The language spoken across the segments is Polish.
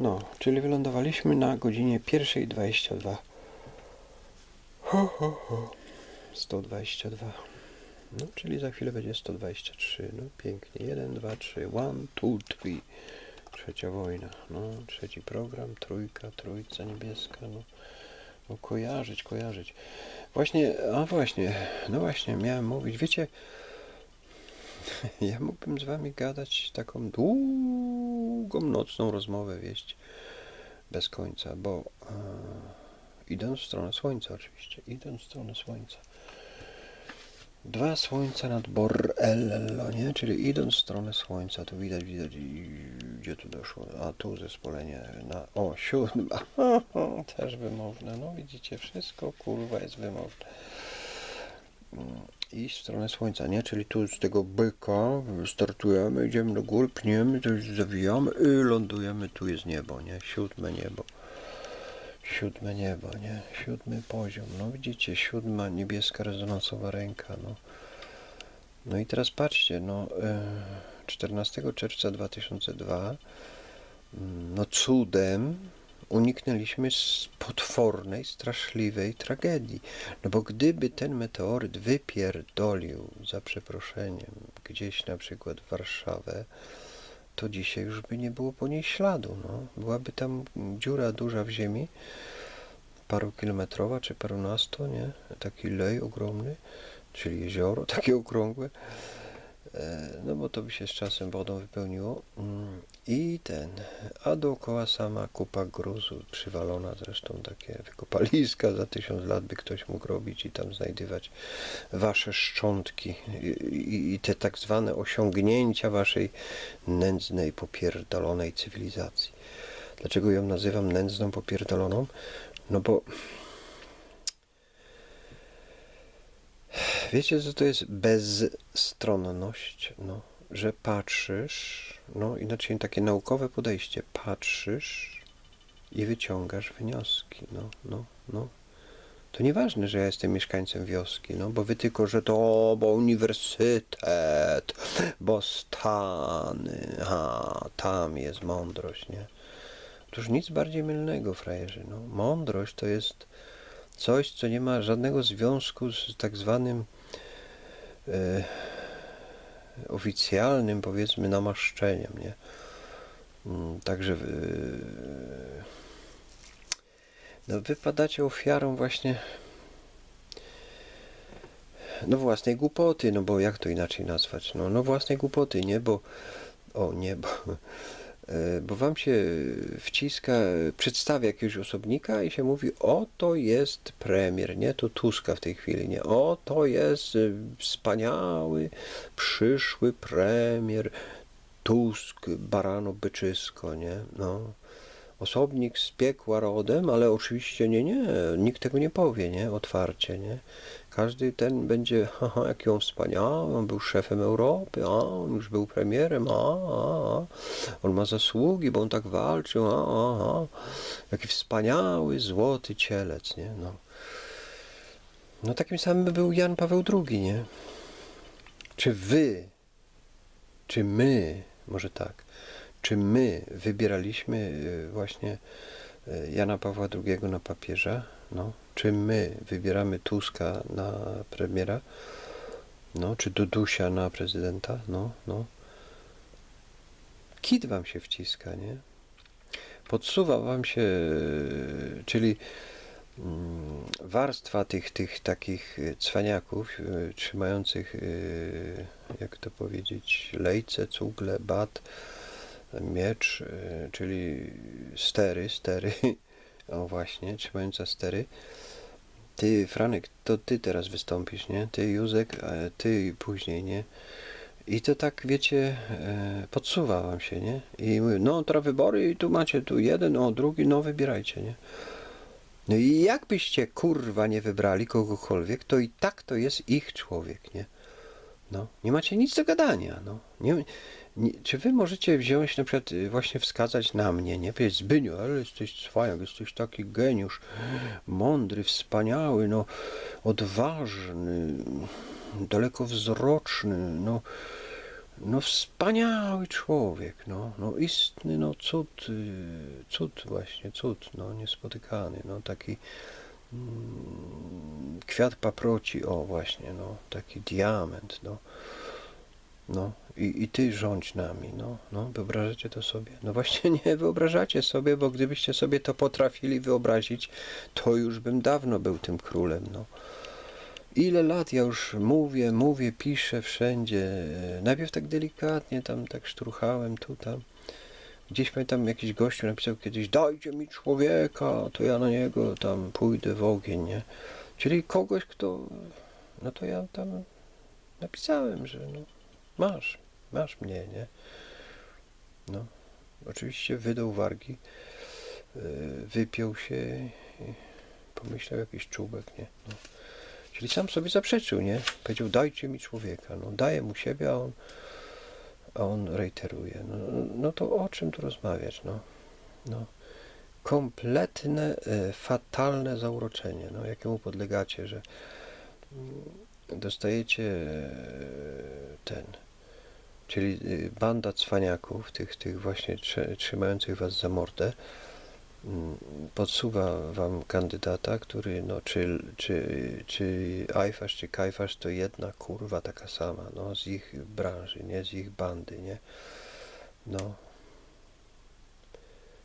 No, czyli wylądowaliśmy na godzinie 1.22. Ho, ho, ho. 122. No, czyli za chwilę będzie 123. No, pięknie. 1, 2, 3. 1, 2, 3. Trzecia wojna. No, trzeci program. Trójka, trójca niebieska. No, no kojarzyć, kojarzyć. Właśnie, a właśnie, no właśnie, miałem mówić. Wiecie, ja mógłbym z wami gadać taką długą nocną rozmowę wieść bez końca, bo e, idąc w stronę słońca oczywiście, idąc w stronę słońca. Dwa słońca nad Borello, nie? Czyli idąc w stronę słońca, tu widać, widać, gdzie tu doszło, a tu zespolenie na, o, siódma, też wymowne, no widzicie, wszystko kurwa jest wymowne. Iść w stronę słońca, nie? Czyli tu z tego byka startujemy, idziemy do góry, pniemy, już zawijamy i lądujemy, tu jest niebo, nie? Siódme niebo. Siódme niebo, nie? Siódmy poziom. No widzicie, siódma niebieska rezonansowa ręka, no. No i teraz patrzcie, no e, 14 czerwca 2002 mm, no cudem uniknęliśmy potwornej, straszliwej tragedii. No bo gdyby ten meteoryt wypierdolił, za przeproszeniem, gdzieś na przykład Warszawę, to dzisiaj już by nie było po niej śladu. No. Byłaby tam dziura duża w ziemi, parukilometrowa czy parunasto, nie? Taki lej ogromny, czyli jezioro takie okrągłe. E, No bo to by się z czasem wodą wypełniło. Mm, I ten, a dookoła sama kupa gruzu, przywalona zresztą takie wykopaliska za tysiąc lat by ktoś mógł robić i tam znajdywać wasze szczątki i, i, te tak zwane osiągnięcia waszej nędznej, popierdolonej cywilizacji. Dlaczego ją nazywam nędzną, popierdoloną? No bo Wiecie, co to jest bezstronność? No, że patrzysz, no inaczej takie naukowe podejście, patrzysz i wyciągasz wnioski. No, no, no. To nieważne, że ja jestem mieszkańcem wioski, no bo wy tylko, że to, bo uniwersytet, bo Stany, a tam jest mądrość, nie? Otóż nic bardziej mylnego, frajerzy. No, mądrość to jest coś, co nie ma żadnego związku z tak zwanym oficjalnym, powiedzmy, namaszczeniem, nie? Mm, Także no, wypadacie ofiarą właśnie no własnej głupoty, no bo jak to inaczej nazwać? No, no własnej głupoty, nie? Bo o nie, bo E, bo wam się wciska, przedstawia jakiegoś osobnika i się mówi, o to jest premier, nie? To Tuska w tej chwili, nie? O to jest e, wspaniały, przyszły premier Tusk, barano byczysko, nie? No. Osobnik z piekła rodem, ale oczywiście nie, nie, nikt tego nie powie, nie? Otwarcie, nie? Każdy ten będzie, haha, jaki on wspaniały, on był szefem Europy, a on już był premierem, a, a, a. on ma zasługi, bo on tak walczył, a, a, a. jaki wspaniały, złoty cielec, nie? No. no takim samym był Jan Paweł II, nie? Czy wy, czy my, może tak, czy my wybieraliśmy y, właśnie y, Jana Pawła II na papieża? No. Czy my wybieramy Tuska na premiera? No. Czy Dudusia na prezydenta? No, no. Kit wam się wciska, nie? Podsuwa wam się, y, czyli mm, warstwa tych, tych takich cwaniaków trzymających, jak to powiedzieć, lejce, cugle, bat, miecz, y, czyli stery, stery, o właśnie, trzymająca stery. Ty, Franek, to ty teraz wystąpisz, nie? Ty, Józek, ty później, nie? I to tak, wiecie, e, podsuwa wam się, nie? I mówię, no teraz wybory i tu macie tu jeden, o drugi, no wybierajcie, nie? No i jakbyście, kurwa, nie wybrali kogokolwiek, to i tak to jest ich człowiek, nie? No, nie macie nic do gadania, no. Nie, nie, czy wy możecie wziąć, na przykład y, właśnie wskazać na mnie, nie? Powiedzieć, Zbyniu, ale jesteś cwaniak, jesteś taki geniusz, mądry, wspaniały, no, odważny, dalekowzroczny, no, No wspaniały człowiek, no, no istny, no cud, y, cud właśnie, cud, no niespotykany, no taki mm, kwiat paproci, o właśnie, no taki diament, no, no i, i ty rządź nami, no, no wyobrażacie to sobie? No właśnie nie wyobrażacie sobie, bo gdybyście sobie to potrafili wyobrazić, to już bym dawno był tym królem, no. Ile lat ja już mówię, mówię, piszę wszędzie. Najpierw tak delikatnie, tam tak szturchałem tu, tam. Gdzieś pamiętam jakiś gościu napisał kiedyś, dajcie mi człowieka, to ja na niego tam pójdę w ogień, nie? Czyli kogoś, kto, no to ja tam napisałem, że no, masz, masz mnie, nie? No, oczywiście wydał wargi, e, wypiął się i pomyślał jakiś czubek, nie? No. Czyli sam sobie zaprzeczył, nie? Powiedział, dajcie mi człowieka. No, daję mu siebie, a on, a on reiteruje. No, no to o czym tu rozmawiać, no? no. Kompletne, e, fatalne zauroczenie, no, jakiemu podlegacie, że mm, dostajecie e, ten, czyli e, banda cwaniaków, tych, tych właśnie trzymających was za mordę, mm, podsuwa wam kandydata, który, no, czy, czy, czy Ajfasz, czy Kajfasz to jedna kurwa taka sama, no, z ich branży, nie, z ich bandy, nie, no.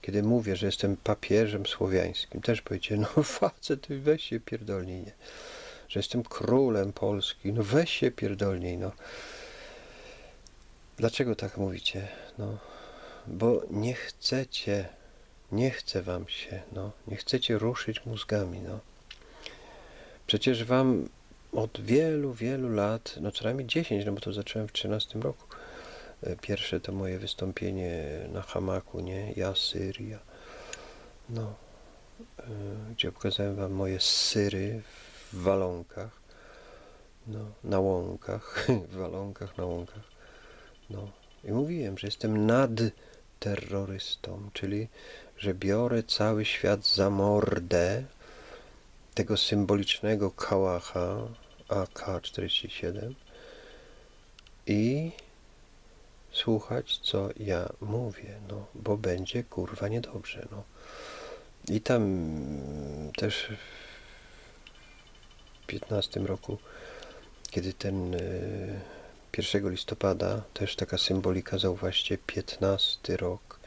Kiedy mówię, że jestem papieżem słowiańskim, też powiecie, no facet, weź się pierdolnij, nie, że jestem królem Polski, no weź się pierdolnij, no. Dlaczego tak mówicie? No, bo nie chcecie nie chce wam się, no. Nie chcecie ruszyć mózgami, no. Przecież wam od wielu, wielu lat, no co najmniej 10, no bo to zacząłem w 13 roku. E, Pierwsze to moje wystąpienie na hamaku, nie? Ja, Syria. No. e, Gdzie pokazałem wam moje syry w walonkach. No, na łąkach, w walonkach, na łąkach. No. I mówiłem, że jestem nad terrorystą, czyli że biorę cały świat za mordę tego symbolicznego kałacha AK-47 i słuchać, co ja mówię, no, bo będzie kurwa niedobrze, no. I tam też w 15 roku, kiedy ten y, 1 listopada, też taka symbolika, zauważcie, 15 rok,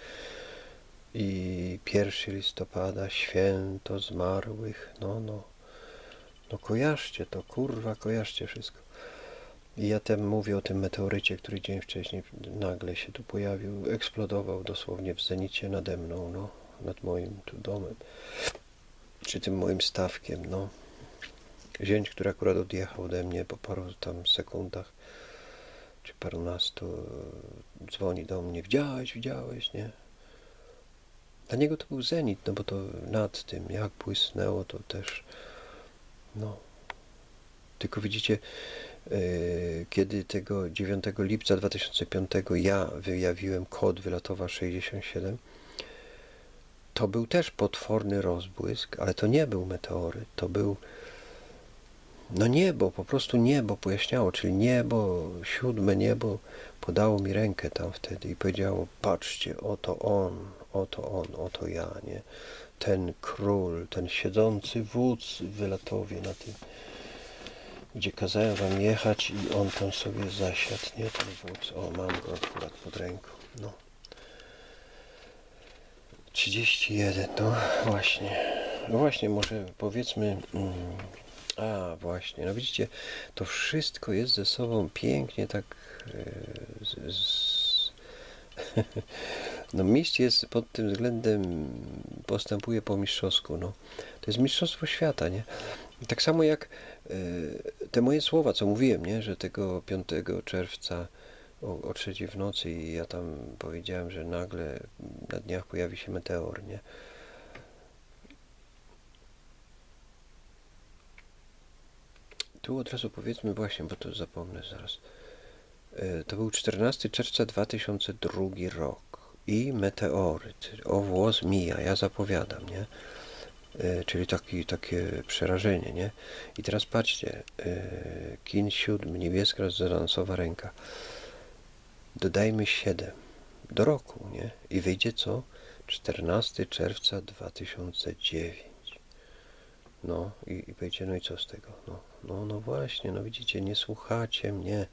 i 1 listopada, święto zmarłych, no, no, no kojarzcie to, kurwa, kojarzcie wszystko. I ja tam mówię o tym meteorycie, który dzień wcześniej nagle się tu pojawił, eksplodował dosłownie w zenicie nade mną, no, nad moim tu domem, czy tym moim stawkiem, no. Zięć, który akurat odjechał ode mnie po paru tam sekundach, czy parunastu, dzwoni do mnie, widziałeś, widziałeś, nie? Dla niego to był zenit, no bo to nad tym, jak błysnęło, to też, no. Tylko widzicie, yy, kiedy tego 9 lipca 2005 ja wyjawiłem kod wylatowa 67, to był też potworny rozbłysk, ale to nie był meteoryt, to był no niebo, po prostu niebo pojaśniało, czyli niebo, siódme niebo podało mi rękę tam wtedy i powiedziało, patrzcie, oto on, oto on, oto ja, nie? Ten król, ten siedzący wódz w wylatowie na tym, gdzie kazałem wam jechać i on tam sobie zasiadł, nie? Ten wódz, o, mam go akurat pod ręką, no. 31, no właśnie. No właśnie, może powiedzmy... Mm, a, właśnie. No widzicie, to wszystko jest ze sobą pięknie tak. e, Z, z... No mistrz jest pod tym względem postępuje po mistrzowsku. No. To jest mistrzostwo świata, nie? Tak samo jak e, te moje słowa, co mówiłem, nie? Że tego 5 czerwca o, o trzeciej w nocy i ja tam powiedziałem, że nagle na dniach pojawi się meteor, nie? Tu od razu powiedzmy właśnie, bo to zapomnę zaraz. E, To był 14 czerwca 2002 rok i meteoryt. O włos mija, ja zapowiadam, nie? E, Czyli taki, takie przerażenie, nie? I teraz patrzcie, e, kin siódmy, niebieska rezonansowa ręka. Dodajmy 7 do roku, nie? I wyjdzie co? 14 czerwca 2009. No i, i powiecie, no i co z tego? No, no, no właśnie, no widzicie, nie słuchacie mnie,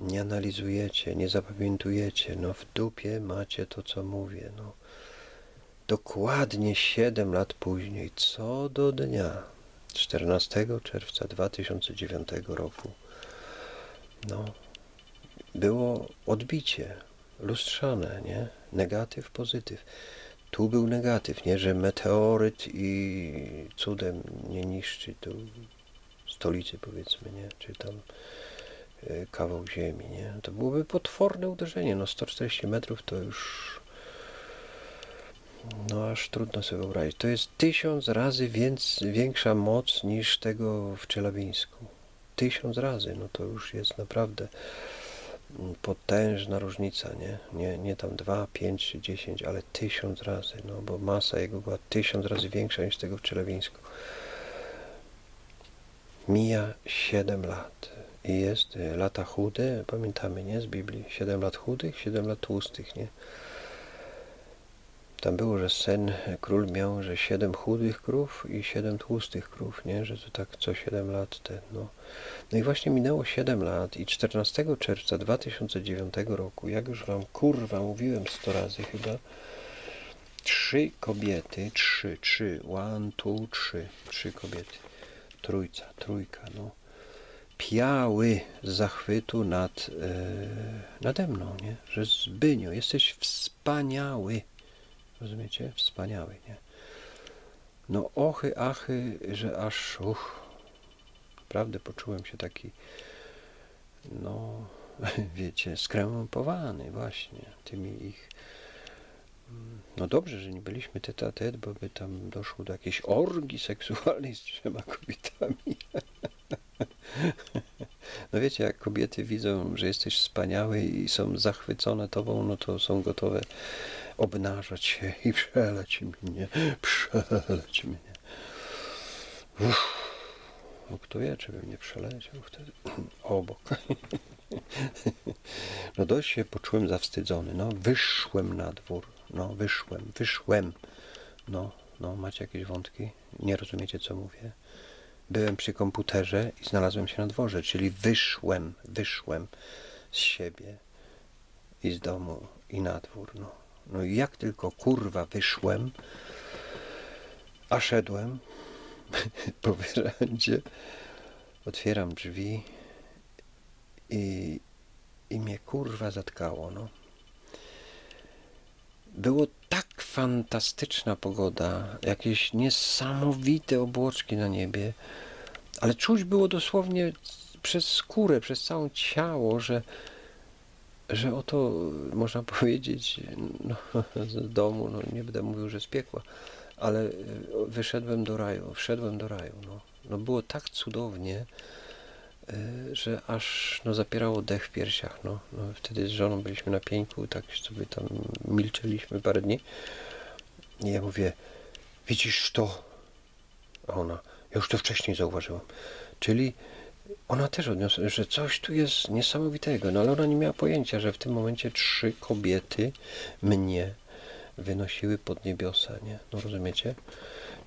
nie analizujecie, nie zapamiętujecie, no w dupie macie to, co mówię, no. Dokładnie 7 lat później, co do dnia, 14 czerwca 2009 roku, no, było odbicie lustrzane, nie? Negatyw, pozytyw. Tu był negatyw, nie? Że meteoryt i cudem nie niszczy tu stolicy, powiedzmy, nie? Czy tam e, kawał ziemi, nie? To byłoby potworne uderzenie. No 140 metrów to już no aż trudno sobie wyobrazić. To jest tysiąc razy więc, większa moc niż tego w Czelawińsku. Tysiąc razy, no to już jest naprawdę potężna różnica, nie? Nie, nie tam 2, 5 czy 10, ale tysiąc razy, no bo masa jego była tysiąc razy większa niż tego w Czelewińsku. Mija 7 lat i jest y, lata chude, pamiętamy, nie? Z Biblii. 7 lat chudych, 7 lat tłustych, nie? Tam było, że sen król miał, że siedem chudych krów i siedem tłustych krów, nie? Że to tak co siedem lat te, no. No i właśnie minęło siedem lat i 14 czerwca 2009 roku, jak już wam kurwa mówiłem sto razy chyba, trzy kobiety, trzy, trzy, one, two, trzy, trzy kobiety, trójca, trójka, no, piały z zachwytu nad, e, nade mną, nie? Że Zbynio, jesteś wspaniały. Rozumiecie? Wspaniały, nie? No ochy, achy, że aż uch, naprawdę poczułem się taki no wiecie, skrępowany właśnie tymi ich no dobrze, że nie byliśmy tet a bo by tam doszło do jakiejś orgi seksualnej z trzema kobietami. No wiecie, jak kobiety widzą, że jesteś wspaniały i są zachwycone tobą, no to są gotowe obnażać się i przeleć mnie, przeleć mnie. Uff. No kto wie, czy bym nie przeleciał wtedy obok. No dość się poczułem zawstydzony. No wyszłem na dwór. No wyszłem, wyszłem. No, no macie jakieś wątki? Nie rozumiecie co mówię? Byłem przy komputerze i znalazłem się na dworze, czyli wyszłem, wyszłem z siebie i z domu i na dwór. No, no i jak tylko kurwa wyszłem, a szedłem po werandzie, otwieram drzwi i, i mnie kurwa zatkało, no. Było tak fantastyczna pogoda, jakieś niesamowite obłoczki na niebie, ale czuć było dosłownie przez skórę, przez całe ciało, że, że oto można powiedzieć no, z domu, no nie będę mówił, że z piekła, ale wyszedłem do raju, wszedłem do raju. No, no było tak cudownie, e, że aż no, zapierało dech w piersiach. No. no. wtedy z żoną byliśmy na pieńku, tak sobie tam milczeliśmy parę dni. I ja mówię, widzisz to? A ona, ja już to wcześniej zauważyłam. Czyli ona też odniosła, że coś tu jest niesamowitego, no ale ona nie miała pojęcia, że w tym momencie trzy kobiety mnie wynosiły pod niebiosa, nie? No rozumiecie?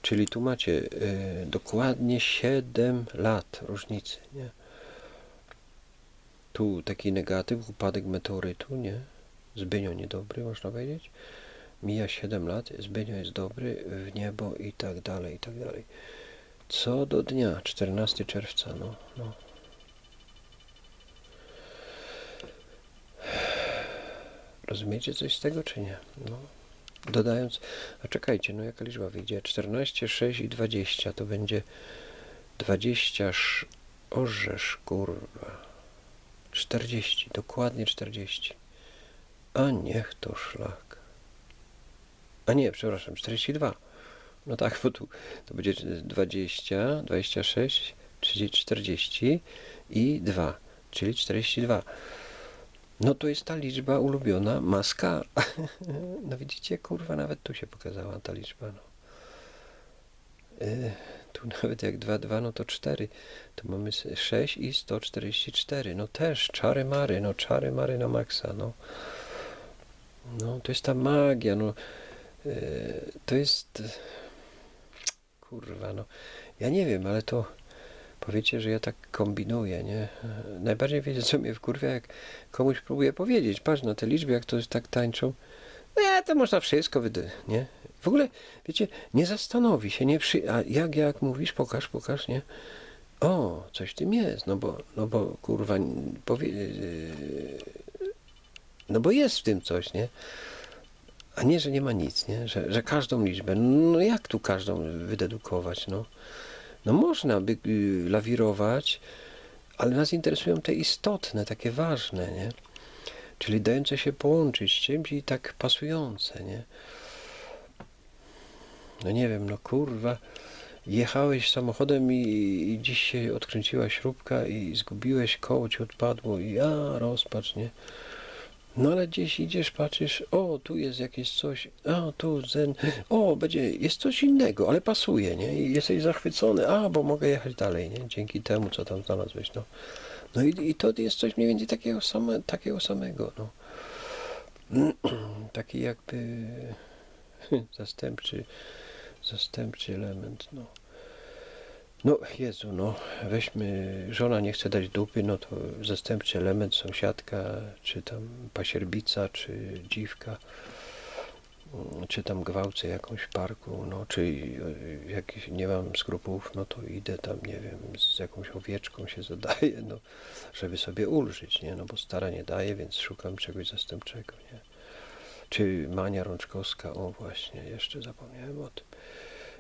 Czyli tu macie y, dokładnie 7 lat różnicy, nie? Tu taki negatyw, upadek meteorytu, nie? Zbynio niedobry, można powiedzieć. Mija 7 lat, Zbynio jest dobry, w niebo i tak dalej, i tak dalej. Co do dnia, 14 czerwca, no, no. Rozumiecie coś z tego, czy nie? No. Dodając, a czekajcie, no jaka liczba wyjdzie? 14, 6 i 20 to będzie 20, orzesz, kurwa. 40, dokładnie 40. A niech to szlak. A nie, przepraszam, 42. No tak, bo tu to będzie 20, 26, 30, 40 i 2, czyli 42. No to jest ta liczba ulubiona maska. No widzicie, kurwa, nawet tu się pokazała ta liczba. No. Yy, Tu nawet jak 2, 2, no to 4. To mamy 6 i 144. No też czary mary, no czary mary na maksa, no. No, to jest ta magia, no. E, To jest... Kurwa, no. Ja nie wiem, ale to... Powiecie, że ja tak kombinuję, nie? Najbardziej wiecie, co mnie wkurwia, jak komuś próbuję powiedzieć, patrz na te liczby, jak to tak tańczą. Nie, to można wszystko wydy, nie? W ogóle, wiecie, nie zastanowi się, nie przy... A jak, jak mówisz, pokaż, pokaż, nie? O, coś w tym jest, no bo, no bo kurwa, powie... yy, no bo jest w tym coś, nie? A nie, że nie ma nic, nie? Że, że każdą liczbę, no jak tu każdą wydedukować, no? No można by y, lawirować, ale nas interesują te istotne, takie ważne, nie? Czyli dające się połączyć z czymś i tak pasujące, nie? No nie wiem, no kurwa, jechałeś samochodem i, i dziś się odkręciła śrubka i zgubiłeś, koło ci odpadło i a, rozpacz, nie? No ale gdzieś idziesz, patrzysz, o, tu jest jakieś coś, a, tu zen, o, będzie, jest coś innego, ale pasuje, nie? I jesteś zachwycony, a, bo mogę jechać dalej, nie? Dzięki temu, co tam znalazłeś, no. No i, i to jest coś mniej więcej takiego, same, takiego samego, no. Taki jakby zastępczy, zastępczy element, no. No, Jezu, no, weźmy, żona nie chce dać dupy, no to zastępczy element, sąsiadka, czy tam pasierbica, czy dziwka, czy tam gwałcę jakąś w parku, no, czy y, jak nie mam skrupułów, no to idę tam, nie wiem, z jakąś owieczką się zadaję, no, żeby sobie ulżyć, nie, no, bo stara nie daje, więc szukam czegoś zastępczego, nie. Czy Mania Rączkowska, o właśnie, jeszcze zapomniałem o tym.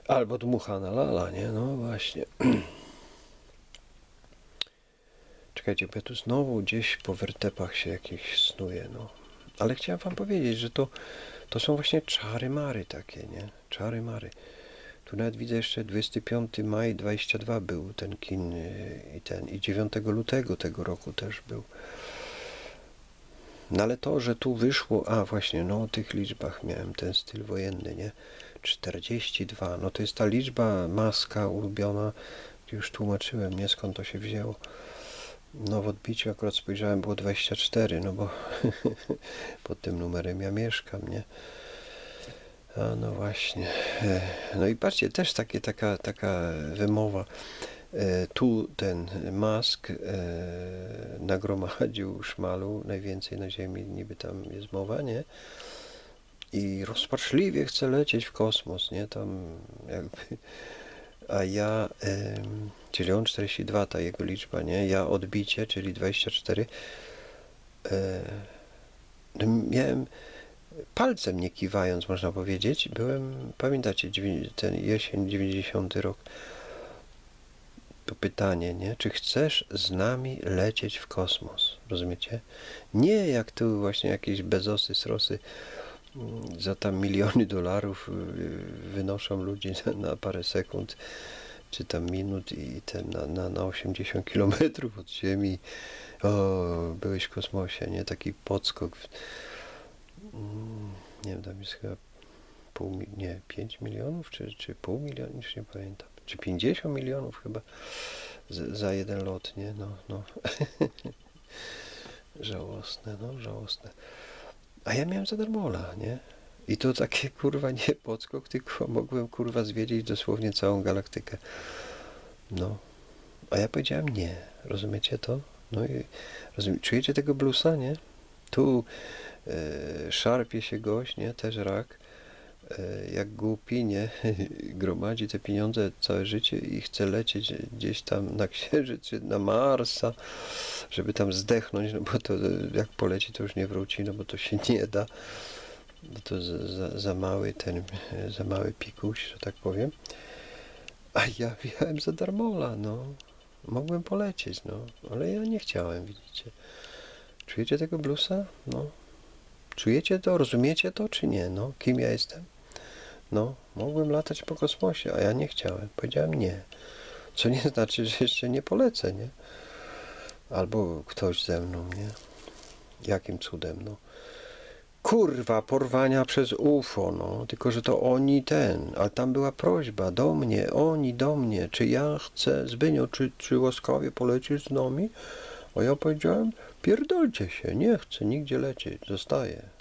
Albo dmuchana lala, nie? No właśnie. Czekajcie, bo ja tu znowu gdzieś po wertepach się jakieś snuje, no. Ale chciałem wam powiedzieć, że to, to są właśnie czary mary takie, nie? Czary mary. Tu nawet widzę jeszcze 25 maj 22 był ten kin y, i ten i 9 lutego tego roku też był. No ale to, że tu wyszło, a właśnie, no o tych liczbach miałem ten styl wojenny, nie? 42, no to jest ta liczba maska ulubiona, już tłumaczyłem, nie skąd to się wzięło. No w odbiciu akurat spojrzałem, było 24, no bo pod tym numerem ja mieszkam, nie? A no właśnie. E, No i patrzcie, też takie, taka, taka wymowa. E, Tu ten mask e, nagromadził szmalu, najwięcej na ziemi, niby tam jest mowa, nie? I rozpaczliwie chce lecieć w kosmos, nie? Tam jakby... A ja, czyli on 42, ta jego liczba, nie? Ja odbicie, czyli 24. E, no miałem palcem nie kiwając, można powiedzieć. Byłem, pamiętacie, ten jesień 90 rok. To pytanie, nie? Czy chcesz z nami lecieć w kosmos? Rozumiecie? Nie jak tu właśnie jakieś bezosy, srosy za tam miliony dolarów y, wynoszą ludzi na, parę sekund czy tam minut i ten na, na, na 80 kilometrów od Ziemi. O, byłeś w kosmosie, nie? Taki podskok. W, mm, nie wiem, tam jest chyba pół, nie, 5 milionów, czy, czy pół miliona, już nie pamiętam. Czy 50 milionów chyba z, za jeden lot, nie? No, no. żałosne, no, żałosne. A ja miałem za darmola, nie? I to takie kurwa nie podskok, tylko mogłem kurwa zwiedzić dosłownie całą galaktykę. No. A ja powiedziałem nie. Rozumiecie to? No i rozumie, czujecie tego bluesa, nie? Tu e, szarpie się gość, nie? Też rak. E, jak głupi, nie? Gromadzi te pieniądze całe życie i chce lecieć gdzieś tam na Księżyc czy na Marsa, żeby tam zdechnąć, no bo to e, jak poleci, to już nie wróci, no bo to się nie da bo to za, za, za mały ten, e, za mały pikuś, że tak powiem. A ja wjechałem za darmola, no. Mogłem polecieć, no, ale ja nie chciałem, widzicie. Czujecie tego bluesa? No. Czujecie to? Rozumiecie to, czy nie? No, kim ja jestem? No, mogłem latać po kosmosie, a ja nie chciałem. Powiedziałem nie. Co nie znaczy, że jeszcze nie polecę, nie? Albo ktoś ze mną, nie? Jakim cudem, no. kurwa, porwania przez UFO, no. Tylko, że to oni ten, ale tam była prośba do mnie, oni do mnie, czy ja chcę, Zbynio, czy, czy łaskawie polecisz z nami? A ja powiedziałem, pierdolcie się, nie chcę nigdzie lecieć, zostaję.